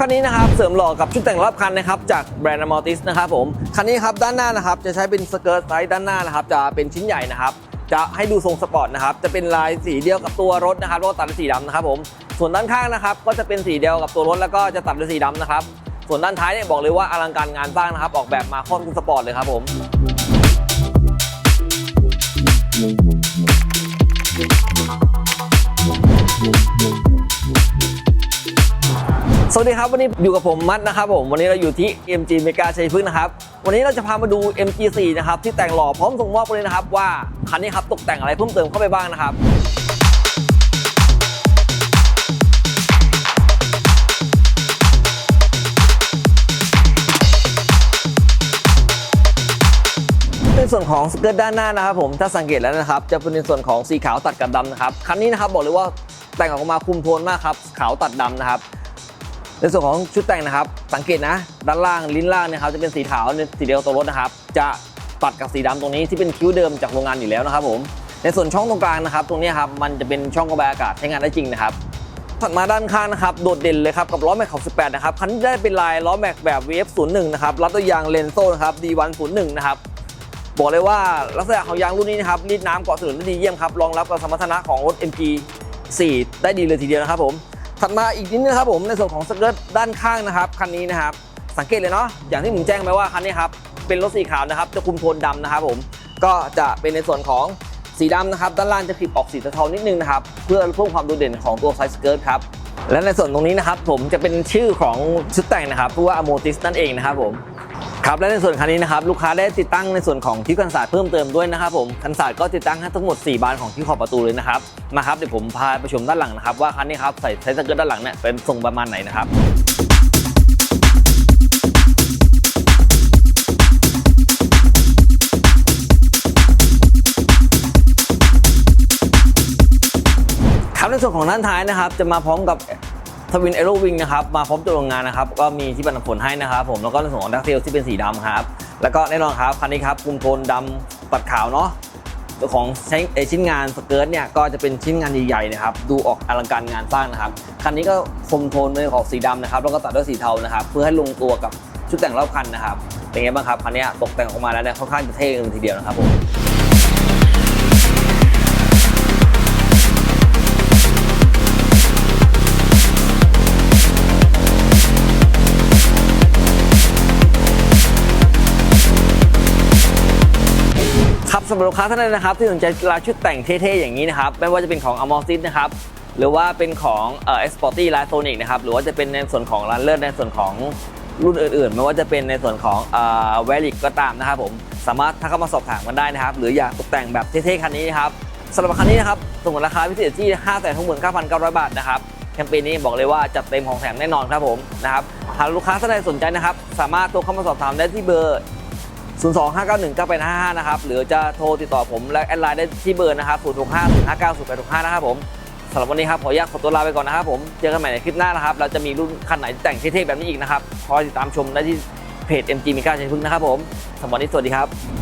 คันนี้นะครับเสริมหล่อกับชุดแต่งรอบคันนะครับจากแบรนด์อมอติสนะครับผมคันนี้ครับด้านหน้านะครับจะใช้เป็นสเกิร์ตไซส์ด้านหน้านะครับจะเป็นชิ้นใหญ่นะครับจะให้ดูทรงสปอร์ตนะครับจะเป็นลายสีเดียวกับตัวรถนะครับแล้วก็ตัดสีดำนะครับผมส่วนด้านข้างนะครับก็จะเป็นสีเดียวกับตัวรถแล้วก็จะตัดด้วยสีดำนะครับส่วนด้านท้ายเนี่ยบอกเลยว่าอลังการงานสร้างนะครับออกแบบมาค่อนข้างสปอร์ตเลยครับผม สวัสดีครับ วันนี้อยู่กับผมมัดนะครับผมวันนี้เราอยู่ที่ MG Mega ชัยพฤกษ์นะครับ วันนี้เราจะพามาดู MG4 นะครับที่แต่งหล่อพร้อมส่งมอบไปเลยนะครับ ว่าคันนี้ครับตกแต่งอะไรเพิ่มเติมเข้าไปบ้างนะครับในส่วนของสเกิร์ตด้านหน้านะครับผมถ้าสังเกตแล้วนะครับ จะเป็นในส่วนของสีขาวตัดกับดำนะครับคันนี้นะครับบอกเลยว่าแต่งออกมาคุมโทนมากครับขาวตัดดำนะครับ ในส่วนของชุดแต่งนะครับ สังเกตนะ ด้านล่างลิ้นล่างนะครับจะเป็นสีขาวในสีเดียวตัวรถนะครับ จะตัดกับสีดำตรงนี้ที่เป็นคิ้วเดิมจากโรงงานอยู่แล้วนะครับผมในส่วนช่องตรงกลางนะครับ ตรงนี้ครับมันจะเป็นช่องระบายอากาศใช้งานได้จริงนะครับถัดมาด้านข้างนะครับโดดเด่นเลยครับกับล้อแม็กของ18นะครับคันนี้ได้เป็นลายล้อแม็กแบบ VF01 นะครับรัดด้วยางเลนโซ่นะครับ D101 นะครับบอกเลยว่าลักษณะของยางรุ่นนี้นะครับรีดน้ำเกาะถนนได้ดีเยี่ยมครับรองรับกับสมรรถนะของรถ MG 4 ได้ดีเลยทีเดียวนะครับผม ถัดมาอีกนิดนะครับผมในส่วนของสเกิร์ตด้านข้างนะครับคันนี้นะครับ สังเกตเลยเนาะอย่างที่ผมแจ้งไปว่าคันนี้ครับเป็นรถสีขาวนะครับจะคุมโทนดำนะครับผมก็จะเป็นในส่วนของสีดำนะครับด้านล่างจะคลิปออกสีเทานิดนึงนะครับเพื่อเพิ่มความโดดเด่นของตัวไซส์สเกิร์ตครับและในส่วนตรงนี้นะครับผมจะเป็นชื่อของชุดแต่งนะครับเพราะว่าอโมติสนั่นเองนะครับผม ครับและในส่วนคันนี้นะครับลูกค้าได้ติดตั้งในส่วนของที่กันศาสตร์เพิ่มเติมด้วยนะครับผมกันศาสตร์ก็ติดตั้งให้ทั้งหมด 4 บานของที่ขอบประตูเลยนะครับมาครับเดี๋ยวผมพาไปชมด้านหลังนะครับว่าคันนี้ครับใส่ใช้สเกิร์ตด้านหลังเนี่ยเป็นทรงประมาณไหนนะครับครับในส่วนของด้านท้ายนะครับจะมาพร้อมกับ ทวินเอโรวิงนะครับมาพร้อมตัวโรงงานนะครับก็มีที่ปันผลให้นะครับผมแล้วก็ในส่วนของดักเทลที่เป็นสีดำครับแล้วก็แน่นอนครับคันนี้ครับคุมโทนดำปัดขาวเนาะตัวของใช้ชิ้นงานสเกิร์ตเนี่ยก็จะเป็นชิ้นงานใหญ่ๆนะครับดูออกอลังการงานสร้างนะครับคันนี้ก็คุมโทนเป็นของสีดำนะครับแล้วก็ตัดด้วยสีเทานะครับเพื่อให้ลงตัวกับชุดแต่งรอบคันนะครับเป็นไงบ้างครับคันนี้ตกแต่งออกมาแล้วเนี่ยค่อนข้างจะเท่กันทีเดียวนะครับผม สำหรับลูกค้าท่านใดนะครับ ที่สนใจร้านชุดแต่งเท่ๆอย่างนี้นะครับ ไม่ว่าจะเป็นของ a m o r s i s นะครับหรือว่าเป็นของเอ่อ Sporty l i t o n i c นะครับหรือว่าจะเป็นในส่วนของร้านเลิศในส่วนของรุ่นอื่นๆ ไม่ว่าจะเป็นในส่วนของเอ่อ v a l i c ก็ตามนะครับผมสามารถทักเข้ามาสอบถามกันได้นะครับ หรืออยากตกแต่งแบบเท่ๆคันนี้นะครับสำหรับคันนี้นะครับส่งราคาพิเศษที่ 5 6 9 9 0 0 บาทนะครับแคมเปญนี้บอกเลยว่าจัดเต็มของแถมแน่นอนครับผมนะครับหากลูกค้าท่านใดสนใจนะครับ สามารถโทรเข้ามาสอบถามได้ที่เบอร์ 0 2 5 9 1 9 8 5 5 นะครับ หรือจะโทรติดต่อผมและแอดไลน์ได้ที่เบอร์นะครับ0 6 5 0 5 9 0 8 6 5 นะครับผมสำหรับวันนี้ครับขออนุญาตขอตัวลาไปก่อนนะครับผมเจอกันใหม่ในคลิปหน้านะครับ เราจะมีรุ่นคันไหนแต่งเท่ๆแบบนี้อีกนะครับคอยติดตามชมได้ที่เพจ MG มิก้าชัยพึ่งนะครับผมสำหรับวันนี้สวัสดีครับ